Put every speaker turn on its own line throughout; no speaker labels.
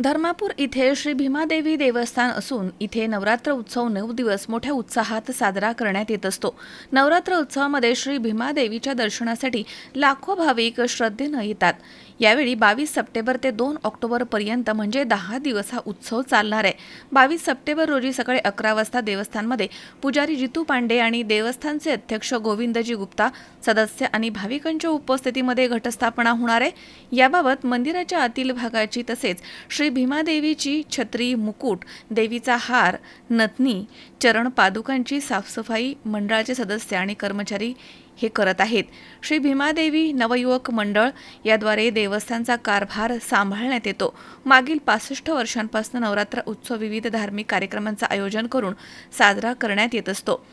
धर्मापूर इथे श्री भीमादेवी देवस्थान असून इथे नवरात्र उत्सव नऊ दिवस मोठ्या उत्साहात साजरा करण्यात येत असतो. नवरात्र उत्सवामध्ये श्री भीमादेवीच्या दर्शनासाठी लाखो भाविक श्रद्धेनं येतात. यावेळी बावीस सप्टेंबर ते दोन ऑक्टोबरपर्यंत म्हणजे दहा दिवस हा उत्सव चालणार आहे. बावीस सप्टेंबर रोजी सकाळी अकरा वाजता देवस्थानमध्ये पुजारी जितू पांडे आणि देवस्थानचे अध्यक्ष गोविंदजी गुप्ता सदस्य आणि भाविकांच्या उपस्थितीमध्ये घटस्थापना होणार आहे. याबाबत मंदिराच्या आतील भागाची तसेच श्री भीमादेवीची छत्री मुकुट देवीचा हार नथनी चरण पादुकांची साफसफाई मंडळाचे सदस्य आणि कर्मचारी हे करत आहेत. श्री भीमादेवी नवयुवक मंडळ याद्वारे देवस्थानचा कारभार सांभाळण्यात येतो. मागील पासष्ट वर्षांपासून नवरात्र उत्सव विविध धार्मिक कार्यक्रमांचं आयोजन करून साजरा करण्यात येत असतो.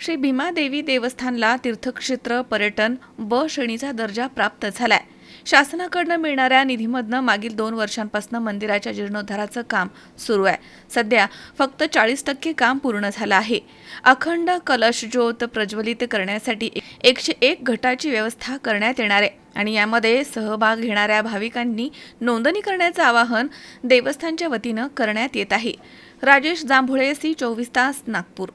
श्री भीमादेवी देवस्थानला तीर्थक्षेत्र पर्यटन ब श्रेणीचा दर्जा प्राप्त झालाय. शासनाकडनं मिळणाऱ्या निधीमधनं मागील दोन वर्षांपासून मंदिराच्या जीर्णोद्धाराचं काम सुरू आहे. सध्या फक्त चाळीस टक्के काम पूर्ण झालं आहे. अखंड कलश ज्योत प्रज्वलित करण्यासाठी एकशे एक घटाची व्यवस्था करण्यात येणार आहे आणि यामध्ये सहभाग घेणाऱ्या भाविकांनी नोंदणी करण्याचं आवाहन देवस्थानच्या वतीनं करण्यात येत आहे. राजेश जांभुळे सी चोवीस तास नागपूर.